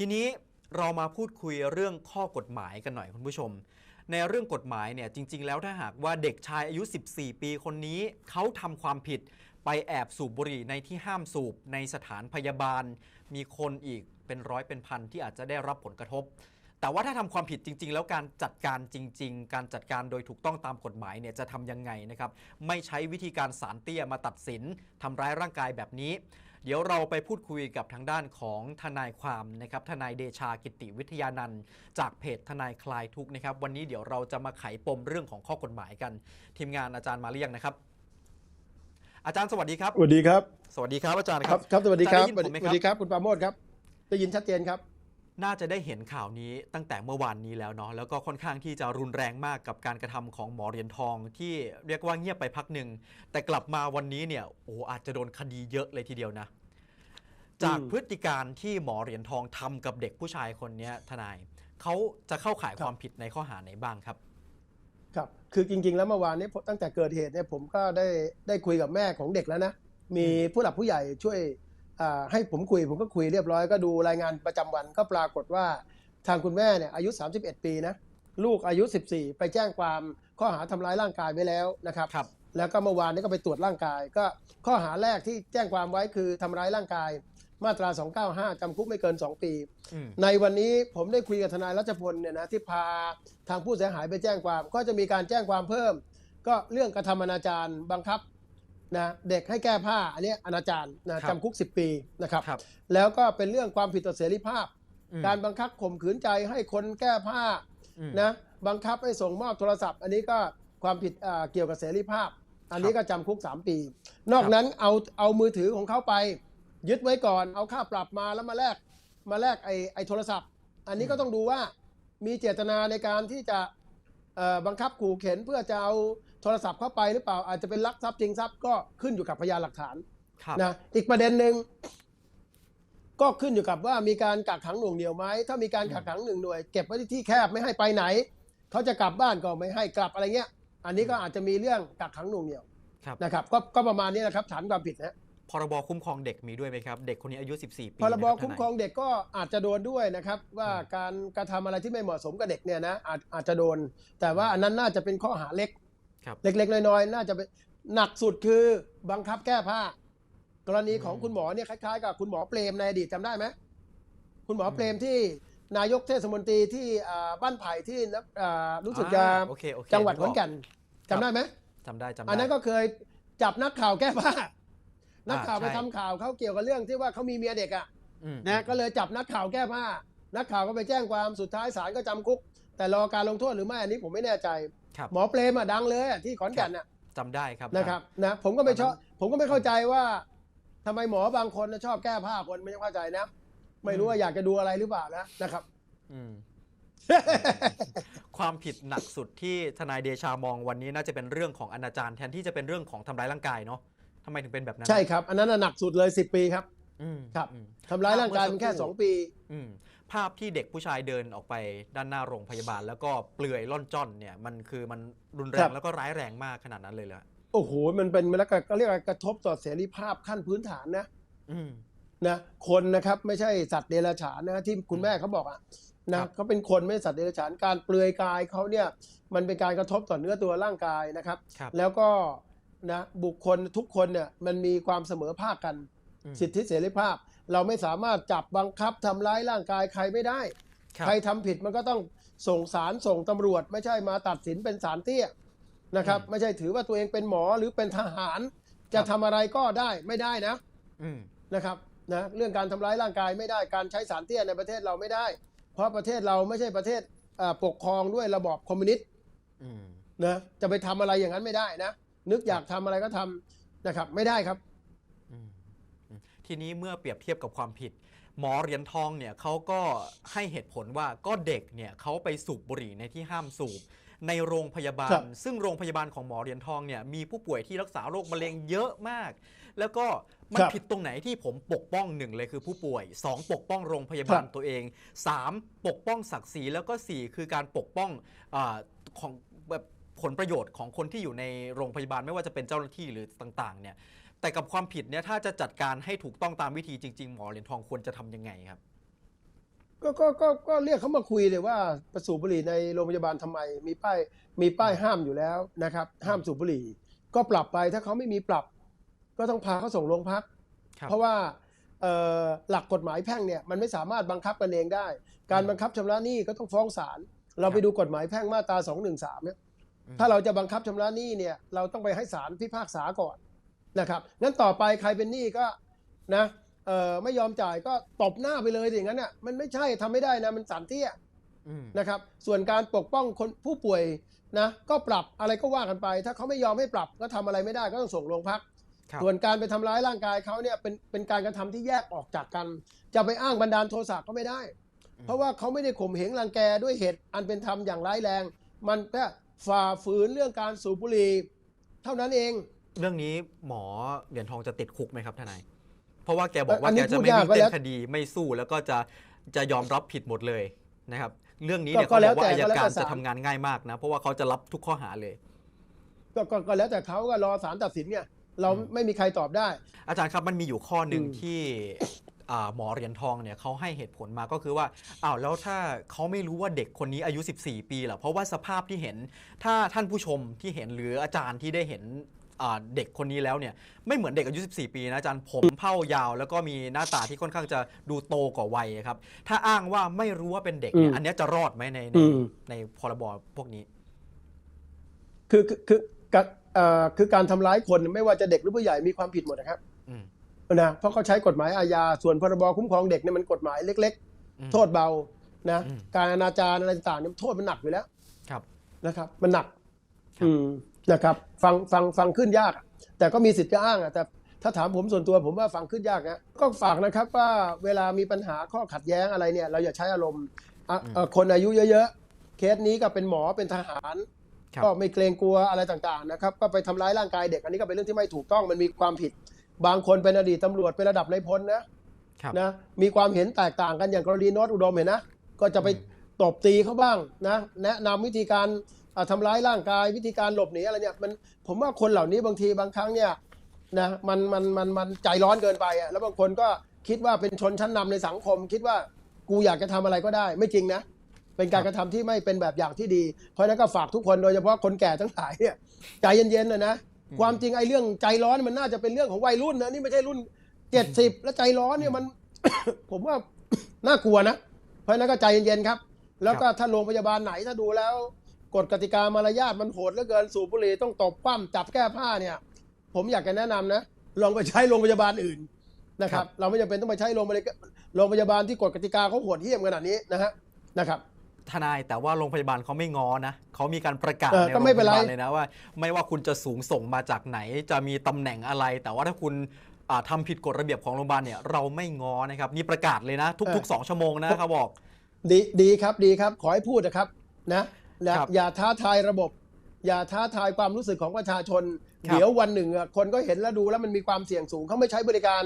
ทีนี้เรามาพูดคุยเรื่องข้อกฎหมายกันหน่อยคุณผู้ชม ในเรื่องกฎหมายเนี่ยจริง ๆ แล้วถ้าหากว่าเด็กชายอายุ 14 ปีคนนี้เขาทำความผิดไปแอบสูบบุหรี่ในที่ห้ามสูบในสถานพยาบาล มีคนอีกเป็นร้อยเป็นพันที่อาจจะได้รับผลกระทบ แต่ว่าถ้าทำความผิดจริง ๆ แล้วการจัดการจริง ๆ การจัดการโดยถูกต้องตามกฎหมายเนี่ยจะทำยังไงนะครับไม่ใช้วิธีการสารเตี้ยมาตัดสินทำร้ายร่างกายแบบนี้ เดี๋ยวเราไปพูดคุยกับทางด้านของทนายความนะครับทนายเดชากิติวิทยานันท์จากเพจทนายคลายทุกข์นะครับ วันนี้เดี๋ยวเราจะมาไขปมเรื่องของข้อกฎหมายกัน ทีมงานอาจารย์มาเรียงนะครับ อาจารย์สวัสดีครับ สวัสดีครับ สวัสดีครับอาจารย์คครัรับบครับสวัสดีครับอาจารย์ได้ยินผมไหมครับ สวัสดีครับ คุณปราโมทครับ ได้ยินชัดเจนครับน่าจะได้เห็นข่าวนี้ตั้งแต่เมื่อวานนี้แล้วเนาะแล้วก็ค่อนข้างที่จะรุนแรงมากกับการกระทำของหมอเหรียญทองที่เรียกว่าเงียบไปพักหนึ่งแต่กลับมาวันนี้เนี่ยโอ้อาจจะโดนคดีเยอะเลยทีเดียวนะ จากพฤติการที่หมอเหรียญทองทำกับเด็กผู้ชายคนเนี้ยทนายเขาจะเข้าข่ายครับความผิดในข้อหาไหนบ้างครับ ครับ คือจริง ๆ แล้วเมื่อวานนี้ผมตั้งแต่เกิดเหตุเนี่ยผมก็ได้ได้คุยกับแม่ของเด็กแล้วนะ มีผู้หลักผู้ใหญ่ช่วยอ่าให้ผมคุยผมก็คุยเรียบร้อยก็ดูรายงานประจำวันก็ปรากฏว่าทางคุณแม่เนี่ยอายุ 31 ปีนะลูกอายุ 14 ไปแจ้งความข้อหาทำร้ายร่างกายไว้แล้วนะครับครับแล้วก็เมื่อวานนี้ก็ไปตรวจร่างกาย ก็ข้อหาแรกที่แจ้งความไว้คือทำร้ายร่างกาย มาตรา 295 จำคุกไม่เกิน 2 ปีอืมในวันนี้ผมได้คุยกับทนายรัชพลเนี่ยนะที่พาทางผู้เสียหายไปแจ้งความ ก็จะมีการแจ้งความเพิ่ม ก็เรื่องกระทำอนาจารบังคับนะเด็กให้แก้ผ้าอันนี้อนาจารนะครับจำคุก 10 ปีนะครับครับแล้วก็เป็นเรื่องความผิดต่อเสรีภาพอืมการบังคับข่มขืนใจให้คนแก้ผ้าอืมนะบังคับให้ส่งมอบโทรศัพท์ อันนี้ก็ความผิดอ่าเกี่ยวกับเสรีภาพ อันนี้ก็จำคุก 3 ปี นอกนั้นเอาเอามือถือของเขาไป ยึดไว้ก่อนเอาค่าปรับมาแล้วมาแลกมาแลกไอ้ไอ้โทรศัพท์ อันนี้ก็ต้องดูว่ามีเจตนาในการที่จะเอ่อบังคับขู่เข็นเพื่อจะเอาโทรศัพท์เข้าไปหรือเปล่าอาจจะเป็นลักทรัพย์จริงทรัพย์ก็ขึ้นอยู่กับพยานหลักฐานครับนะอีกประเด็นหนึ่งก็ขึ้นอยู่กับว่ามีการกักขังหน่วงเหนียวไหมถ้ามีการกักขังหนึ่งหน่วย เก็บไว้ที่ที่แคบไม่ให้ไปไหน เขาจะกลับบ้านก็ไม่ให้กลับอะไรเงี้ย อันนี้ก็อาจจะมีเรื่องกักขังหน่วงเหนียวครับนะครับก็ก็ประมาณนี้นะครับฐานความผิดนะ พรบคุ้มครองเด็กมีด้วยไหมครับ เด็กคนนี้อายุ 14 ปีพรบนะคุ้มครองเด็กก็อาจจะโดนด้วยนะครับ ว่าการกระทำอะไรที่ไม่เหมาะสมกับเด็กเนี่ยนะอาจอาจจะโดน แต่ว่าอันนั้นน่าจะเป็นข้อหาเล็กครับเล็ก ๆ น้อยๆน่าจะเป็นหนักสุดคือบังคับแก้ผ้า กรณีของคุณหมอเนี่ยคล้ายๆกับคุณหมอเปรมในอดีตจำได้ไหมคุณหมอเปรมที่นายกเทศมนตรีที่อ่าบ้านไผ่ที่นักอ่ารู้สึกจะอ่าโอเคโอเคจังหวัดนึขกอนแก่นจำได้ไหมจำได้จำได้อันนั้นก็เคยจับนักข่าวแก้ผ้า นักข่าวใช่ไปทำข่าวเขาเกี่ยวกับเรื่องที่ว่าเขามีเมียเด็กอะอืมนะก็เลยจับนักข่าวแก้ผ้า นักข่าวก็ไปแจ้งความสุดท้ายศาลก็จำคุก แต่รอการลงโทษหรือไม่อันนี้ผมไม่แน่ใจครับหมอเปรมอะดังเลยอะที่ขอนแก่นอะจำได้ครับนะครับนะผมก็ไม่ชอบผมก็ไม่เข้าใจว่าทำไมหมอบางคนน่ะชอบแก้ผ้าคนไม่เข้าใจนะ ไม่รู้ว่าอยากจะดูอะไรหรือเปล่านะนะครับ อืมความผิดหนักสุดที่ทนายเดชามองวันนี้น่าจะเป็นเรื่องของอนาจารแทนที่จะเป็นเรื่องของทำร้ายร่างกายเนาะ ทำไมถึงเป็นแบบนั้น ใช่ครับ อันนั้นนะหนักสุดเลย 10 ปีครับอืมครับอืม ทำร้ายร่างกายมันแค่เมื่อสักครู่2 ปี อืมภาพที่เด็กผู้ชายเดินออกไปด้านหน้าโรงพยาบาล แล้วก็เปลือยล่อนจ้อนเนี่ยมันคือมันรุนแรครังบ แล้วก็ร้ายแรงมากขนาดนั้นเลยเหรอโอ้โห มันเป็นมันแล้วก็เรียกว่ากระทบต่อเสรีภาพขั้นพื้นฐานนะอืม นะคนนะครับไม่ใช่สัตว์เดรัจฉานนะที่คุณแม่เขาบอกอะนะครับเขาเป็นคนไม่ใช่สัตว์เดรัจฉานการเปลือยกายเขาเนี่ยมันเป็นการกระทบต่อเนื้อตัวร่างกายนะครับ ครับ แล้วก็ นะบุคคลทุกคนเนี่ยมันมีความเสมอภาคกันอืมสิทธิเสรีภาพ เราไม่สามารถจับบังคับทำร้ายร่างกายใครไม่ได้ครับใครทำผิดมันก็ต้องส่งสารส่งตำรวจ ไม่ใช่มาตัดสินเป็นสารเตี้ยนะครับ ไม่ใช่ถือว่าตัวเองเป็นหมอหรือเป็นทหาร จะทำอะไรก็ได้ไม่ได้นะอืมนะครับนะเรื่องการทำร้ายร่างกายไม่ได้การใช้สารเตี้ยในประเทศเราไม่ได้ เพราะประเทศเราไม่ใช่ประเทศอ่าปกครองด้วยระบอบคอมมิวนิสต์อืมนะจะไปทำอะไรอย่างนั้นไม่ได้นะ นึกอยากทำอะไรก็ทำนะครับ ไม่ได้ครับอืมอืมทีนี้เมื่อเปรียบเทียบกับความผิด หมอเหรียญทองเนี่ยเขาก็ให้เหตุผลว่าก็เด็กเนี่ยเขาไปสูบบุหรี่ในที่ห้ามสูบในโรงพยาบาครัลบซึ่งโรงพยาบาลของหมอเหรียญทองเนี่ยมีผู้ป่วยที่รักษาโรคมะเร็งเยอะมาก แล้วก็มันผิดตรงไหนที่ผมปกป้องหนึ่งเลยคือผู้ป่วย 2 ปกป้องโรงพยาบาลตัวเอง 3 ปกป้องศักดิ์ศรีแล้วก็ 4 คือการปกป้องอาของแบบ ผลประโยชน์ของคนที่อยู่ในโรงพยาบาลไม่ว่าจะเป็นเจ้าหน้าที่หรือต่างๆ เนี่ย แต่กับความผิดเนี่ยถ้าจะจัดการให้ถูกต้องตามวิธีจริง ๆ หมอเหรียญทองควรจะทำยังไงครับ ก็ก็ก็ก็เรียกเขามาคุยเลยว่าประสูบบุหรี่ในโรงพยาบาลทำไม มีป้ายมีป้ายห้ามอยู่แล้วนะครับ ห้ามสูบบุหรี่ ก็ปรับไปถ้าเขาไม่มีปรับ ก็ต้องพาเขาส่งโรงพัก ครับเพราะว่าเอ่อหลักกฎหมายแพ่งเนี่ยมันไม่สามารถบังคับกันเองได้ การบังคับชำระหนี้ก็ต้องฟ้องศาลเราไปดูกฎหมายแพ่งมาตรา213เนี่ยอืม ถ้าเราจะบังคับชำระหนี้เนี่ยเราต้องไปให้ศาลพิพากษาก่อนนะครับงั้นต่อไปใครเป็นหนี้ก็นะเอ่อไม่ยอมจ่ายก็ตบหน้าไปเลยอย่างนั้นน่ะมันไม่ใช่ทำไม่ได้นะมันสารเตี้ยอืมนะครับ ส่วนการปกป้องคนผู้ป่วยนะก็ปรับอะไรก็ว่ากันไป ถ้าเขาไม่ยอมให้ปรับก็ทำอะไรไม่ได้ก็ต้องส่งโรงพักครับส่วนการไปทำร้ายร่างกายเขาเนี่ยเป็นเป็นการกระทำที่แยกออกจากกัน จะไปอ้างบันดาลโทสะก็ไม่ได้ เพราะว่าเขาไม่ได้ข่มเหงรังแกด้วยเหตุอันเป็นธรรมอย่างร้ายแรง มันแค่ ฝ่าฝืนเรื่องการสูบบุหรี่เท่านั้นเอง เรื่องนี้หมอเหรียญทองจะติดคุกไหมครับทนาย เพราะว่าแกบอกว่าอันนี้แกจะพูดไม่ยากมีก็เต้แล้นวคดีไม่สู้แล้วก็จะจะยอมรับผิดหมดเลยนะครับ เรื่องนี้ก็เนี่ยก็เขาแล้บวอกว่าแต่อายก็แล้วการแต่ศาล จะทำงานง่ายมากนะ เพราะว่าเขาจะรับทุกข้อหาเลย ก็ก็ก็แล้วแต่เขาก็รอศาลตัดสินเนี่ย เราอืมไม่มีใครตอบได้ อาจารย์ครับมันมีอยู่ข้อหนึ่งอืม ที่อ่า หมอเหรียญทองเนี่ยเขาให้เหตุผลมาก็คือว่าอ้าวแล้วถ้าเขาไม่รู้ว่าเด็กคนนี้อายุ 14 ปีเหรอเพราะว่าสภาพที่เห็นถ้าท่านผู้ชมที่เห็นหรืออาจารย์ที่ได้เห็นอ่าเด็กคนนี้แล้วเนี่ยไม่เหมือนเด็กอายุ 14 ปีนะอาจารย์ผมเผ้ายาว แล้วก็มีหน้าตาที่ค่อนข้างจะดูโตกว่าวัยครับ ถ้าอ้างว่าไม่รู้ว่าเป็นเด็กเนี่ยอืมอันเนี้ยจะรอดไหมในในอืมในพรบพวกนี้ คือคือคือการเอ่อคือการทำร้ายคนไม่ว่าจะเด็กหรือผู้ใหญ่มีความผิดหมดนะครับอืม นะเพราะเขาใช้กฎหมายอาญาส่วนพรบคุ้มครองเด็กเนี่ยมันกฎหมายเล็กอืมๆโทษเบานะอืมการอนาจารอะไรต่างๆเนี่ยโทษมันหนักอยู่แล้วครับนะครับ มันหนักครับอืมนะครับ ฟังฟังฟังขึ้นยาก แต่ก็มีสิทธิ์จะอ้างอะแต่ถ้าถามผมส่วนตัวผมว่าฟังขึ้นยากนะก็ฝากนะครับว่าเวลามีปัญหาข้อขัดแย้งอะไรเนี่ย เราอย่าใช้อารมณ์อะเอ่อคนอายุเยอะๆเคสนี้ก็เป็นหมอเป็นทหารครับก็ไม่เกรงกลัวอะไรต่างๆนะครับ ก็ไปทำร้ายร่างกายเด็กอันนี้ก็เป็นเรื่องที่ไม่ถูกต้องมันมีความผิด บางคนเป็นอดีตตำรวจเป็นระดับในายพลนะครับนะมีความเห็นแตกต่างกันอย่างกรณีโนตอุดมเห็นนะก็จะไปอืมตบตีเขาบ้างนะแนะนำวิธีการอ่าทำร้ายร่างกายวิธีการหลบหนีอะไรเนี่ยมันผมว่าคนเหล่านี้บางทีบางครั้งเนี่ยนะมันมันมันมันใจร้อนเกินไปอะแล้วบางคนก็คิดว่าเป็นชนชั้นนำในสังคม คิดว่ากูอยากจะทำอะไรก็ได้ ไม่จริงนะ เป็นการกระทำที่ไม่เป็นแบบอย่างที่ดี เพราะฉะนั้นก็ฝากทุกคนโดยเฉพาะคนแก่ทั้งหลายเนี่ยใจเย็นๆนะนะอืม ความจริงไอ้เรื่องใจร้อนมันน่าจะเป็นเรื่องของวัยรุ่นนะนี่ไม่ใช่รุ่นเจ็ดสิบแล้วใจร้อนเนี่ยมัน ผมว่าน่ากลัวนะเพราะฉะนั้นก็ใจเย็นๆครับ แล้วก็ถ้าโรงพยาบาลไหนถ้าดูแล้วกฎกติกามารยาทมันโหดเหลือเกินสูบบุหรี่ต้องตบปั้มจับแก้ผ้าเนี่ย ผมอยากจะแนะนำนะลองไปใช้โรงพยาบาลอื่นนะครัครับบเราไม่จำเป็นต้องไปใช้โรงพยาบาลโรงพยาบาลที่กฎกติกาเขาโหดเหี้ยมขนาดนี้นะฮะนะครับ ทนายแต่ว่าโรงพยาบาลเขาไม่ง้อนะเขามีการประกาศเออในก็โรงไม่พเป็นไร ยาบาลเลยนะว่า ไม่ว่าคุณจะสูงส่งมาจากไหน จะมีตำแหน่งอะไร แต่ว่าถ้าคุณอ่าทำาผิดกฎระเบียบของโรงพยาบาลเนี่ยเราไม่ง้อนะครับนี่ประกาศเลยนะ ทุกๆ2ชั่วโมงนะเขาบอก ดีดีครับดีครับ ขอให้พูดนะครับนะอย่าครับ อย่าท้าทายระบบ อย่าท้าทายความรู้สึกของประชาชนครับเดี๋ยววันหนึ่งอะคนก็เห็นแล้วดูแล้วมันมีความเสี่ยงสูงเขาไม่ใช้บริการ